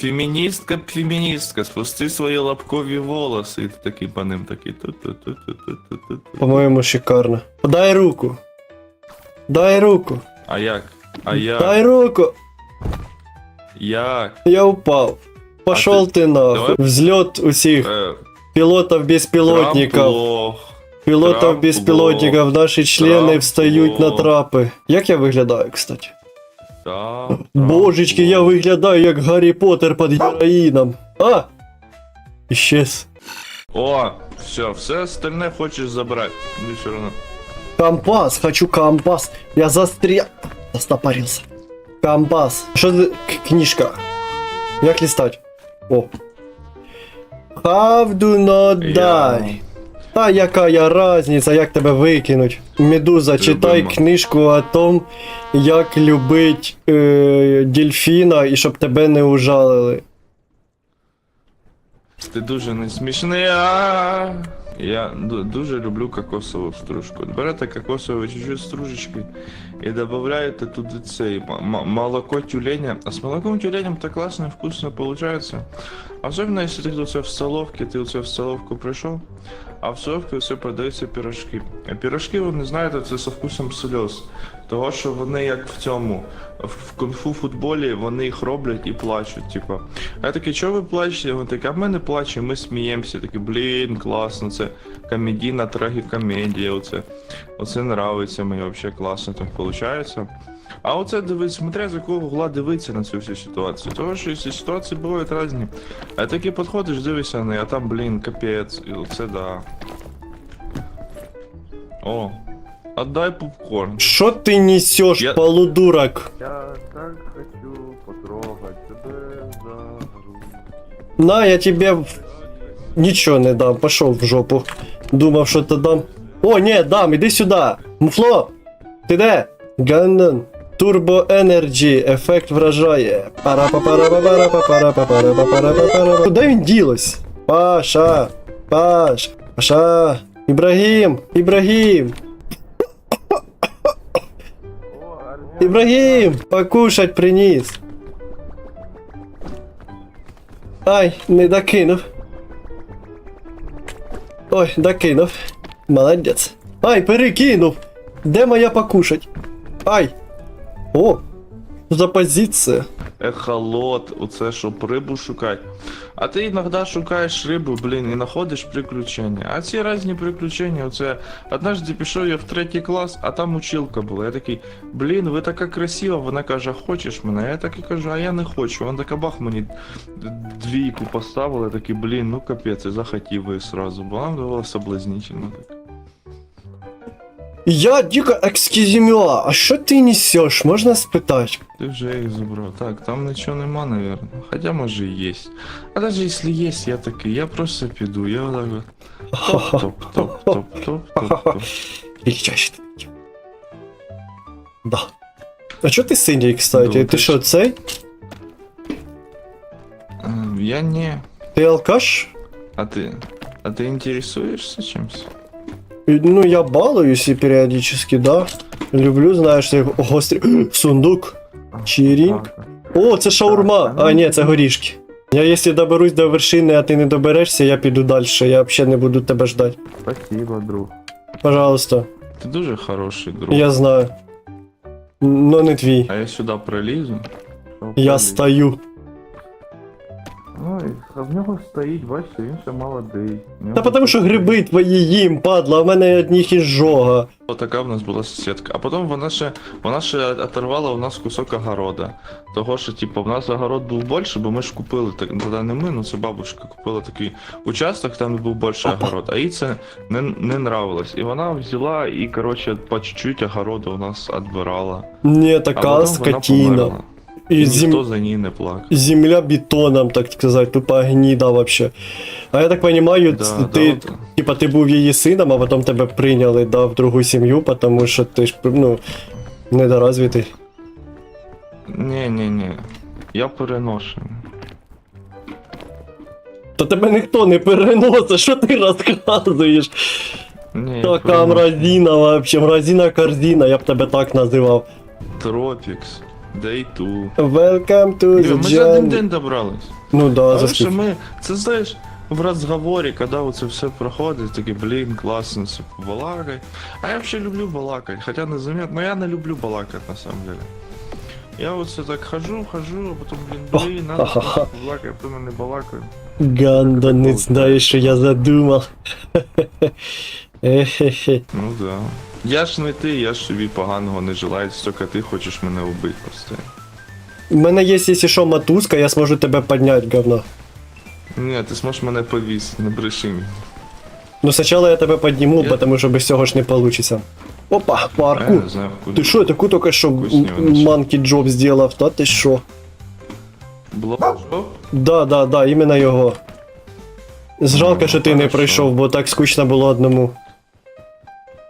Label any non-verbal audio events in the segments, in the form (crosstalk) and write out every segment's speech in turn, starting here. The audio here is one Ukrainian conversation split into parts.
Феміністка, феміністка, спусти свої лапкові волоси. І ти такий по ним такий. По-моєму, шикарно. Дай руку. Дай руку. А як? А як? Дай руку. Як? Я упав. Пошел А ты нахуй. Взлет усіх Е, пилотов беспилотников. трамплох. Пилотов беспилотников. Наші члени Трампло. встають на трапи. Як я виглядаю, кстати? Божечки, я виглядаю як Гаррі Поттер під героїном. А! Іщез. О, все, все остальне хочеш забрати. Мені все одно. Компас, хочу компас. Я застрял. Застопорился. Компас. Що за к- книжка? Як листать? О. Have do not Я- die. Та яка я разниця, як тебе викинуть? Медуза, читай Любимо. книжку о том, як любить е, дельфіна і щоб тебе не ужалили. Ти дуже не смішний. а Я ду- дуже люблю кокосову стружку. Берете кокосові чуть-чуть стружечки і додаєте туди цей молоко тюленя. А з молоком тюленем так класно і вкусно виходить. Особенно если ты тут в столовке, ты вот в столовку пришел, а в столовці все продаються пірожки. А пірожки, ви не знаєте, це со вкусом сльоз. Того, що вони як в цьому, в кунг-фу футболі, вони їх роблять і плачуть. Типа. А я такий, чого ви плачете? Вони такі, а ми не плачемо, ми сміємося. Такі, блін, класно, це комедійна трагікомедія. Оце, оце нравиться мені взагалі класно так виходить. А оце дивись, смотря з якого угла дивитися на цю всю ситуацію. Тому що ці ситуації бувають різні. А таки підходиш, дивишся на неї, а там, блін, капець, і оце да. О, отдай попкорн. Що ти несеш, Я- полудурок? Я так хочу потрогать тебе за грудь. На, я тебе в- нічого не дам, пошов в жопу. Думав, що ти дам. О, ні, дам, іди сюди. Муфло, ти де? Ганнон. Турбо Енерджі, ефект вражає. Куди він ділось? Паша, Паш, Паша, Ібрагім, Ібрагім, Ібрагім, покушать приніс. Ай, не докинув. Ой, докинув. Молодець. Ай, перекинув. Де моя покушать? Ай. О, що за позиція. Ехолот, оце щоб рибу шукати. А ти іноді шукаєш рибу, блін, і знаходиш приключення. А ці різні приключення, оце однажды пішов я в третій клас, а там училка була. Я такий, блін, ви така красива. Вона каже, хочеш мене? Я так і кажу, а я не хочу. Вона така бах мені д- двійку поставила, я такий, блін, ну капець, і захотів її сразу, бо вона була соблазнительна. Так. Я дико екскізімюа, а що ти несеш? Можна спитати? Ти вже їх забрав. Так, там нічого нема, наверное. Хотя може і є. А даже если есть, я такий, я просто піду, я отак от. (laughs) Топ, топ, топ, топ, топ, топ. Величайший ти. Да. А чо ти синій, кстати? Ну, ти ти що, ж- цей? Ем, Я не. Ти алкаш? А ти. А ти інтересуєшся чимось? Ну, я балуюсь и периодически, да. Люблю, знаєш, цей гострий (clears throat) сундук. Чирінь. О, це шаурма. А, ні, це горішки. Я якщо доберусь до вершини, а ти не доберешся, я піду далі. Я взагалі не буду тебе ждати. Спасибо, друг. Пожалуйста, Ти дуже хороший друг. я знаю. Но не твій. А я сюди пролізу. Я пролізу? стою. Ну, а в нього стоїть, бачите, він ще молодий. Нього Та тому що гриби твої їм, падла, а в мене одних іжога. Отака в нас була сусідка. А потім вона ще вона ще оторвала у нас кусок огорода. Того, що типу, в нас огород був більше, бо ми ж купили так, тоді не ми, ну це бабушка купила такий участок, там був більше огород. А їй це не, не нравилось. І вона взяла і, коротше, по чуть-чуть огороду у нас відбирала. Не, така померла. І І ніхто за ній не плакав. земля бетоном, так сказать, тупа гніда вообще. А я так понимаю, Да, ц- да, типа, ти був її сином, а потім тебе прийняли, да, в другу сім'ю, тому що ти ж, ну, недоразвитий. Ні, ні, ні. Я переношений. То тебе ніхто не переносить, що ти розказуєш? Ні, Така мразина вообще, мразина корзина, я б тебе так називав. Тропікс. Day 2. Welcome to Диви, the Ми за один jungle. день добрались. Ну да, Але за що скільки? ми, це знаєш, в розговорі, коли це все проходить, такі, блін, класно, все балакай. А я взагалі люблю балакати, хоча не заметно, но я не люблю балакати на самом деле. Я оце так хожу, хожу, а потім, блін, блін, надо Ха-ха-ха. балакати, а потім не балакаю. Ганда, не знаю, що я задумав. (laughs) Ехе-хе. Ну да. Я ж не ти, я ж тобі поганого не желаю, тільки ти хочеш мене вбити постійно. У мене є, якщо що, мотузка, я зможу тебе підняти, говно. Ні, ти зможеш мене повісити, не бреши мені. Ну спочатку я тебе підніму, Я- тому що без цього ж не вийде. Опа, Я паркур. не знаю, куди. Ти що, таку тільки що манкі джоб зробив, та ти що? Блоджоп? Да, да, да, іменно його. Жалко, Ну, що ти не прийшов, бо так скучно було одному.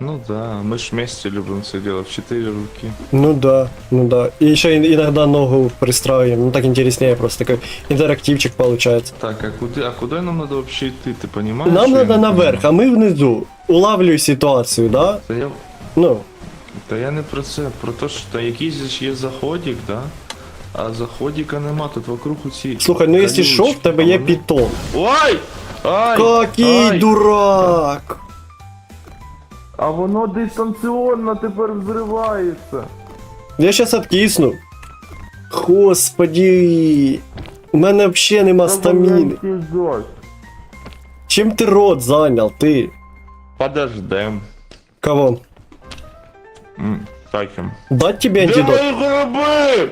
Ну да, мы ж вместе любим все делать в четыре руки. Ну да, ну да. И еще иногда ногу пристраиваем. Ну так интереснее просто такой интерактивчик получается. Так, а куда, а куда нам надо вообще идти, ты понимаешь? Нам Я надо не наверх, а понимаю. мы внизу. Улавлюй ситуацию, да? Та я, Ну, та я не про це, про те, що та якийсь же ж є заходик, да? А заходика нема, тут вокруг усі. слухай, ну якщо що, в тебе є під... питон. Ой! Ай! Какий Ай! дурак! А воно дистанціонно тепер взривається. Я сейчас откисну. Господи. У мене взагалі нема стаміни. Чим ти рот зайняв, ти? Подождем. Кого? М. Дать тебе антидот? мої гриби?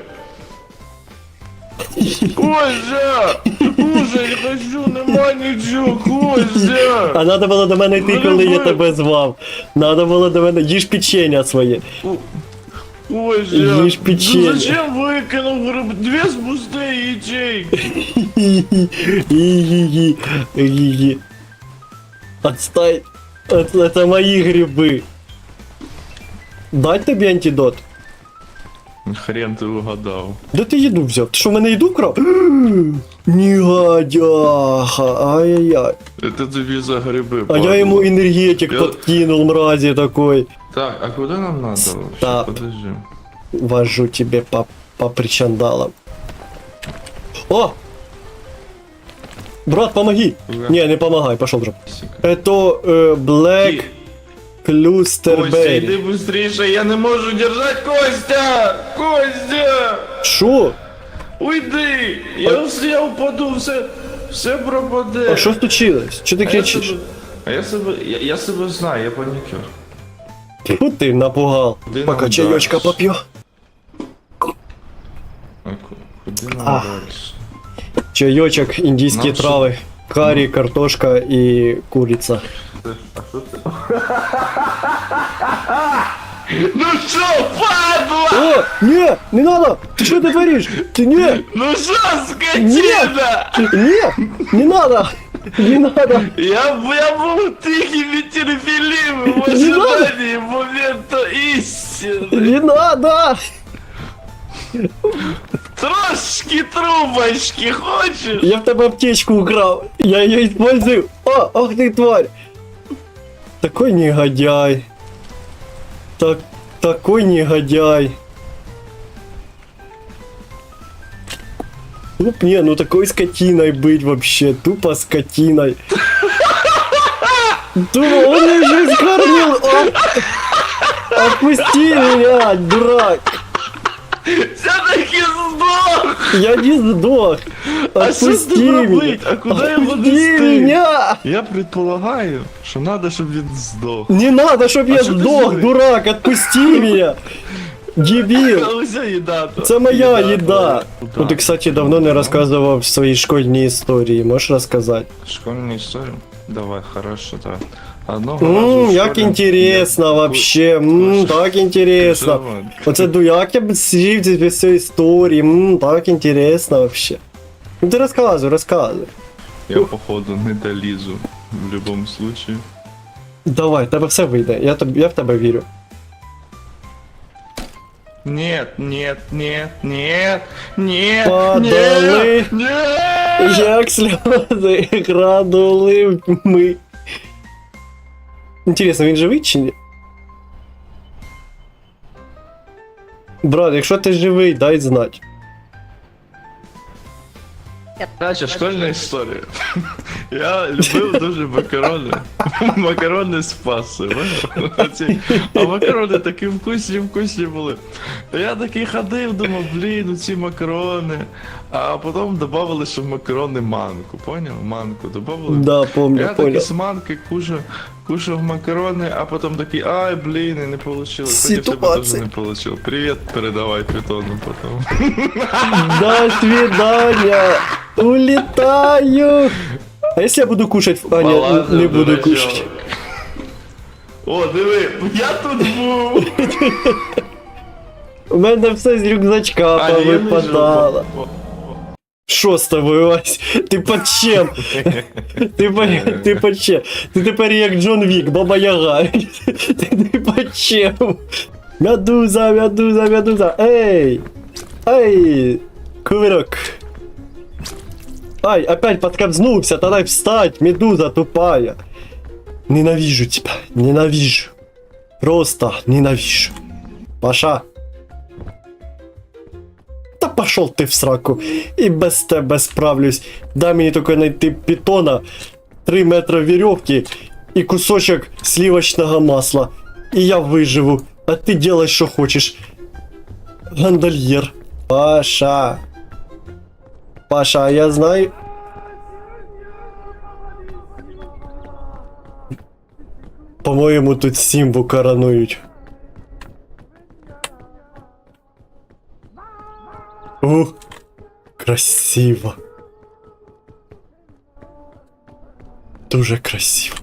Козя! Кузя, я хочу, нема нічого, Козя! А надо було до мене йти, коли я Гриби. тебе звав. Надо було до мене. Їж печення своє. Козя! Їж печенье. Ну зачем выкинул гриб? Две пустые ячейки! Ги-ги-ги. Ги-ги. Отстай. Это, это мои грибы. Дать тобі антидот? Хрен ты угадал. Де ти їду взяв? Ти що в мене їду вкрав? (gasps) Негодяха. Ай-яй-яй. Это тебе за грибы. А я падла. ему энергетик Я- подкинул, мрази такой. Так, а куда нам надо? вообще? Стоп. Подожди. Вожу тебе по, по причандалам. О! Брат, помоги! Куда? Не, не помогай, пошел же. Сика. Это э, Black Ки- Cluster Костя, иди Berry. быстрее, я не могу держать Костя! Костя! Шо? Уйди! Я, я упаду, все, все пропаде. А що случилось? Що ти А я кричиш? себе- А я себе, я, я себе знаю, я панікер. Фу ти напугал. Пока чаечка дальше? попью. А ку- куди нам дальше? Чаечек, индийские Нам що? Карри, картошка и курица. Ну що, падла! О, не, не надо! Ты что ты творишь? Ты не, Ну що, скотина! не, не надо! Не надо! Я, я був тихим і терпеливим в ожидании момента истины. Не надо! Трошки трубочки хочешь? Я в тебе аптечку украл. Я ее использую. О, ах ты тварь. Такой негодяй. Так, такой негодяй. Ну, не, ну такой скотиной быть вообще. Тупо скотиной. Тупо, он еще скормил. Отпусти меня, дурак. Сдох! Я не сдох. А що з Отпусти ним меня. робить? А куди його нести? меня. Я предполагаю, що надо, щоб він здох. Не надо, чтоб я что ты сдох, дурак, отпусти (laughs) меня! Дебил! Ось їда. то. Це моя їда! Куда? Ну ти, кстати, давно не розказував свої школьні історії, можеш розказати? Школьную историю? Давай, хорошо, так. Одного Ммм, разу в як школі інтересно я- вообще, ммм, Костя, так інтересно. Давай. Оце ду, як я б сидів без цієї історії, ммм, так інтересно вообще. Ну ти розказуй, розказуй. Я походу не долізу в любом случае. Давай, тебе все вийде, я, тоб- я в тебе вірю. Нет, нет, нет, нет, нет, Подали. нет, нет. Як сльози (laughs) гранули ми. Інтересно, він живий чи ні? Брат, якщо ти живий, дай знать. Короче, школьна історія. (laughs) Я любив дуже макарони. (laughs) Макарони з паси, А макарони такі вкусні, вкусні були. Я такий ходив, думав, блін, ну ці макарони. А потім додавали, що в макарони манку, поняв? Манку додавали. Да, помню, Я такі з манки кушав, кушав макарони, а потім такий, ай, блін, і не вийшло. Ситуація. не вийшло. Привіт передавай Питону потім. (laughs) До свидания. Улетаю. А если я буду кушать? А, нет, Балазер, не буду кушать. О, диви, я тут був! (laughs) У мене все з рюкзачка повипадало. Тобою, Вась? Ти чим? Ти ти чим? Ти тепер як Джон Вік, Баба Яга. Ти чим? Медуза, медуза, медуза. Ей! Ей! Кувырок. Ай, опять подкобзнулся, тогда встать, медуза тупая. Ненавижу тебя, ненавижу. Просто ненавижу. Паша. Та пошел ты в сраку. І без тебе справлюсь. Дай мені тільки знайти питона, 3 метра веревки і кусочок сливочного масла. І я виживу. А ти делай, що хочеш. Гандальєр. Паша. Паша, я знаю. По-моєму, тут Сімбу коронують. Ух, красиво. Дуже красиво.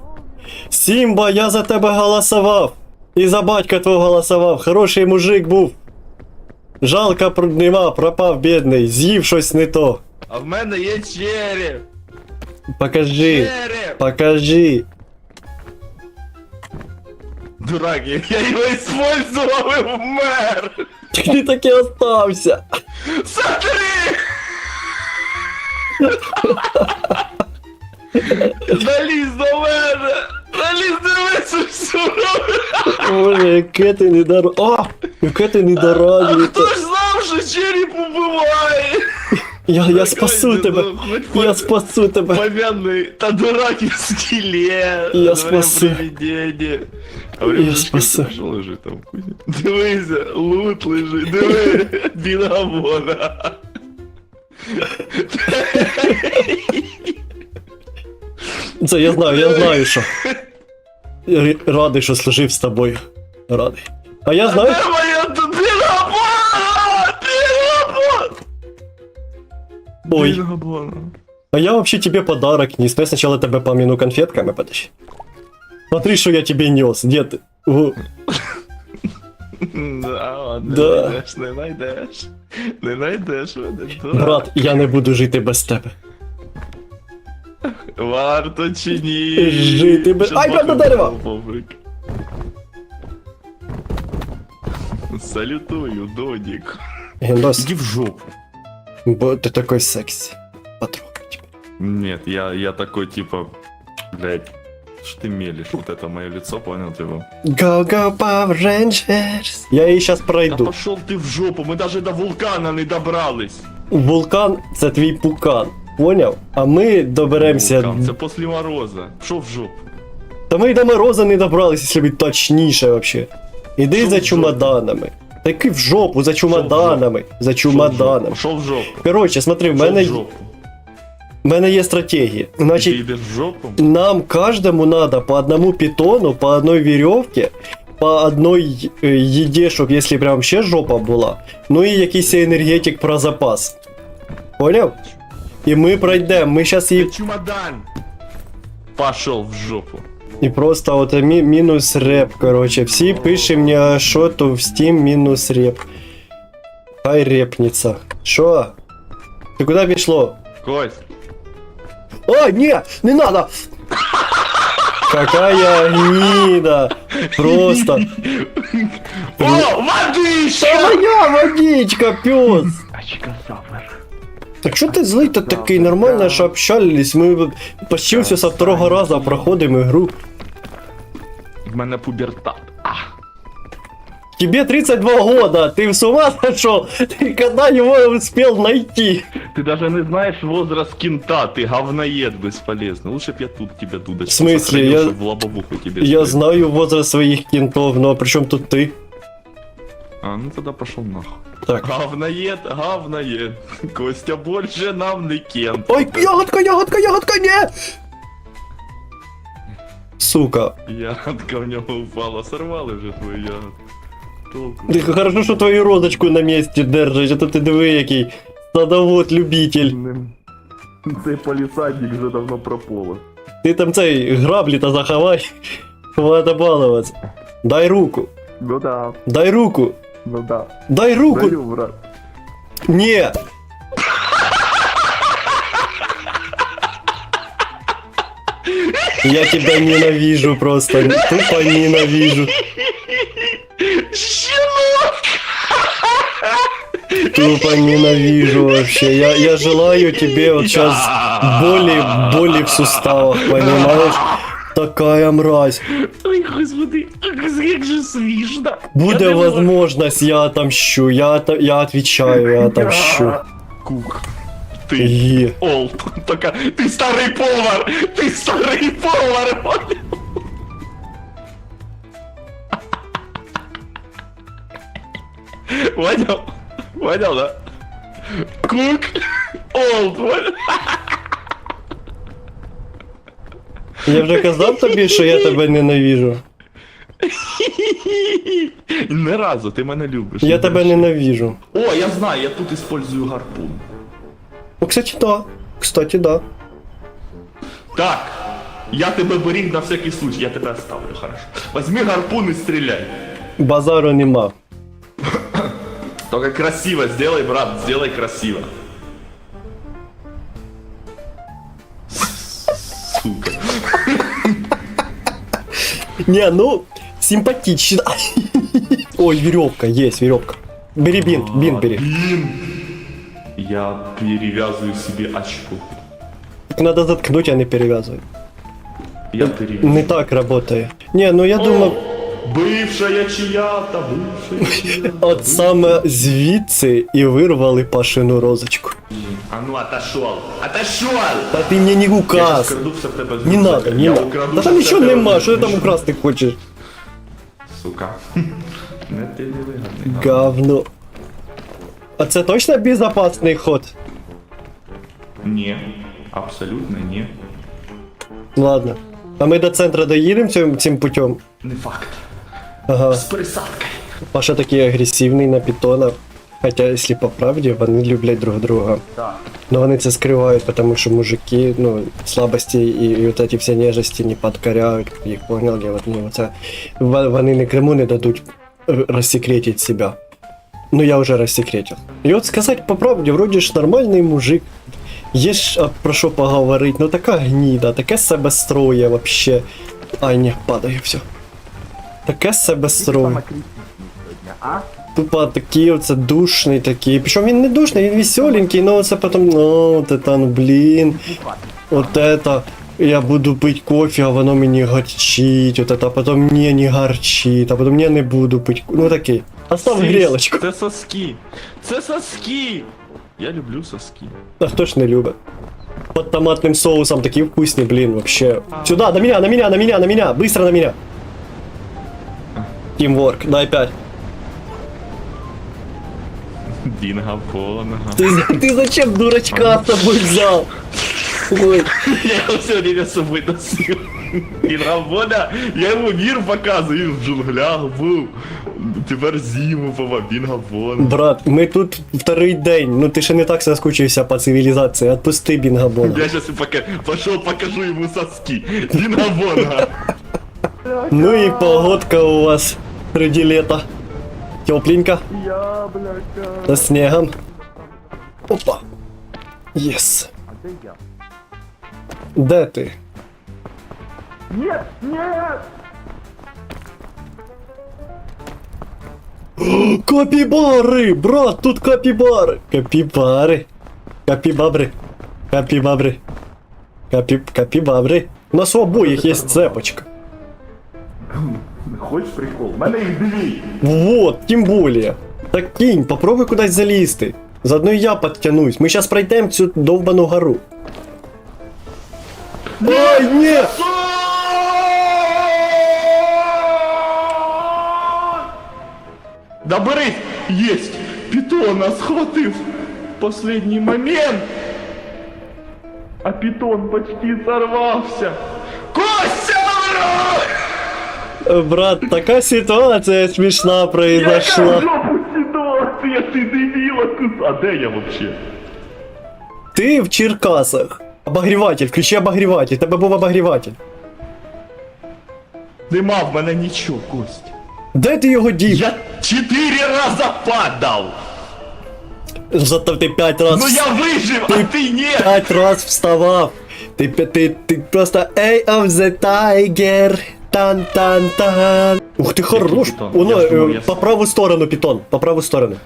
Сімба, я за тебе голосував. І за батька твого голосував. Хороший мужик був. Жалко нема, пропав бідний, з'їв щось не то. А в мене є череп! Покажи, Череп! покажи. Дурак, я я його использував і вмер! Ти таки остався. Смотри! Заліз до мене! Залізь дивися всю Боже, яке ти недоро... О! Яке ти А недорадний. хто ж знав, що череп убиває? Я, я спасу тебе. ну, Я спасу тебе. Помянный, та дурак и скелет. Я спасу. А Я время спасу. Лежить там? хуй? Дивися, лут лежить, диви, (laughs) бінамона. Це я знаю, я знаю, що. Я радий, що служив з тобою. Радий. А я знаю. Ой. А я вообще тебе подарок нес. Но я сначала тебя помяну конфетками, подожди. Смотри, что я тебе нес, дед. О, (laughs) Да, ладно, Да. не знайдеш, не знайдеш. Не знайдеш мене, дурак. брат, я не буду жити без тебе. Варто чи ні? Жити без- Ай, Бог до не дерева! Салютую, Додік. Гендос, Иди в жопу. бо ты такой секси. Потрогай тебя. Нет, я, я такой типа, блядь, что ты мелешь? Вот это мое лицо, понял ты его? Go, go, Power Rangers. Я її сейчас Да пройду. пошел ты в жопу, мы даже до вулкана не добрались. Вулкан це твій пукан. Поняв? А ми доберемося. Вулкан, це после мороза. Шо в жопу? Та ми й до мороза не добрались, якщо бути точніше вообще. Іди Що за в жопу? чумоданами. Таки в жопу, за чумоданами. За чумоданами. Шо в жопу? Коротше, смотри, в Шо в мене, жопу? в мене є стратегія. Значить, идешь в жопу? нам каждому надо по одному питону, по одной веревке, по одной е, їді, щоб якщо прям ще жопа була, ну і якийсь енергетик про запас. Поняв? І ми пройдемо, ми зараз її чемодан! Пошел в жопу. І просто от мі- мінус реп, короче. Всі пишем мені, що то в Steam мінус реп. Хай репнеться. Що? Ти куди пішло? Кость. О, ні, не надо! Какая гнида! Просто. О, водичка! Моя водичка, пес! Так що ти злий то такий нормально, що общались, ми почти все со второго разу проходимо ігру В мене пубертат. А. Тебе 32 года, ты с ума сошел? Ты когда его успел найти? Ты даже не знаешь возраст кента, ты говноед бесполезный. Лучше б я тут тебя дудочку В смысле? сохранил, Я- чтоб в лобовуху тебе Я стрелять. знаю возраст своих кентов, но при чем тут ты? А, ну тогда пошел нахуй. Так. Говноед, говноед. (laughs) Костя больше нам не кент. Ой, ягодка, ягодка, ягодка, не! Сука. Ягодка в нього упала, сорвали вже твою ягодку. Толку. Ти хорошо, що твою розочку на місці держиш, а то ти диви який садовод любитель. Цей полісадник вже давно прополо. Ти там цей граблі та заховай. Хвата балуватися. Дай руку. Ну да, Дай руку. ну да. Дай руку. брат. Не. Я тебя ненавижу просто. Тупо ненавижу. Тупо ненавижу вообще. Я, я желаю тебе вот сейчас боли, боли в суставах, понимаешь? Такая мразь. Ой, господи, як же смішно. Буде Я не можу. возможность, я отомщу. Я, я отвечаю, я отомщу. Кук. Ты. Е. Олд. Только ты старый повар! Ты старый повар! понял? Понял? Понял, да? Кук. Олд. понял? Я вже казав тобі, що я тебе ненавижу. Ни разу, ти мене любиш. Я тебе ненавижу. О, я знаю, я тут использую гарпун. Ну, кстати, да. Кстати, да. Так, я тебе беріг на всякий случай, я тебе оставлю, хорошо. Возьми гарпун и стреляй. Базару нема. Только красиво сделай, брат, сделай красиво. Сука. Не, ну, симпатично. Ой, веревка, есть веревка. Бери бинт, бинт бери. Бин. Я перевязываю себе очко. Так надо заткнуть, а не перевязывать. Я перевязываю. Не так работает. Не, ну я думав, Бывшая чия-то, бывшая чия (laughs) от саме звідси і вирвали Пашину розочку. А ну отошел, отошел! Та ти мені не Я щас указ. краду все в тебе з Не рук надо, заберу. не Я надо. украду Та все там в нічого тебе нема, з що ти там рук. украсти хочеш? Сука. (laughs) Не ти не вигадний. Говно. А це точно безопасний ход? Ні, абсолютно ні. Ладно. А ми до центра доїдемо цим, цим путем? Не факт. Ага. З присадкою. Паша такий агресивний на питона. Хоча, якщо по правді, вони люблять друг друга. Так. Но вони це скривають, тому що мужики, ну, слабості і, і от ці всі нежності не підкоряють, їх поняли, от, ну, це, в- вони нікому не дадуть р- розсекретити себе. Ну, я вже розсекретив. І от сказати по правді, вроді ж нормальний мужик, є ж а, про що поговорити, ну така гніда, таке себе строє вообще. Ай, не, падає все. Таке себе строє. Тупо такий оце душний такий. Причому він не душний, він веселенький, но це потім, ну, от это, ну, блін. От это, я буду пить кофе, а воно мені горчить, от это, а потім ні, не горчить, а потім я не буду пить. ко- Ну такий. Остав грілочку. Це соски. Це соски. Я люблю соски. А хто ж не любить? Под томатным соусом такие вкусные, блин, вообще. Сюда, на меня, на меня, на меня, на меня, быстро на меня. Тимворк, дай пять. Бінга понга. Ты, ты зачем дурачка с тобой взял? Ой, (laughs) Я його все время з собою носив. Бінга поня, я йому мір показую, він в джунглях був. Тепер зиму пова, бінга понга. брат, мы тут второй день, ну ты ще не так соскучився по цивилизации, отпусти Бингабона. Я сейчас пока... пошел покажу ему соски. Бінга понга. Ну и погодка у вас среди лета. Тепленько, Я, бляка. со снегом. Опа. Ес. Де ти? Нет, нет! (gasps) Капибары! Брат, тут капибары! Капибары! Капибабры! Капибабры! Капи... Капибабры! У нас у обоих есть цепочка. Хочеш прикол? У мене їх дві. Вот, тем более. Так кинь, попробуй кудись залізти. Заодно і я підтянусь. Ми зараз пройдемо цю довбану гору. Ай, Ні! Доберись! Есть! Питона схватив! Последний момент! А питон почти сорвався! Костя! Брат, така ситуація смішна произошла. жопу ситуація, ти дебіла! А де я вообще? Ти в Черкасах. Обогріватель, включи обогріватель, тебе був обогріватель. Нема в мене нічого, Кость. Де ти його дів? Я чотири рази падав! Зато ти п'ять раз, Ну я вижив, а ти ні! п'ять раз вставав. Ти, ти, ти, ти просто Ей of the Tiger. Тан тан тан. Ух ти хорош. питон? Воно Я ж думав, е, я по с- праву сторону, питон. По праву сторону.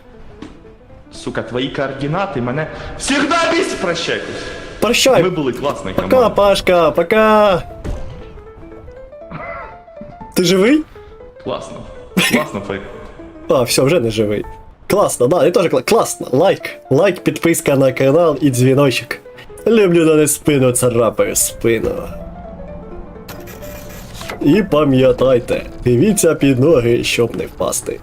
Сука, твої координати мене всегда бісять. Прощай, Кость. Прощай. Ми були класною Пока, командою. Пашка, пока. Ти живий? Класно. Класно, фейк. А, все, вже не живий. Класно, да, я теж кла- класно. Лайк. Лайк, підписка на канал і дзвіночок. Люблю на спину, царапаю спину. І пам'ятайте, дивіться під ноги, щоб не впасти.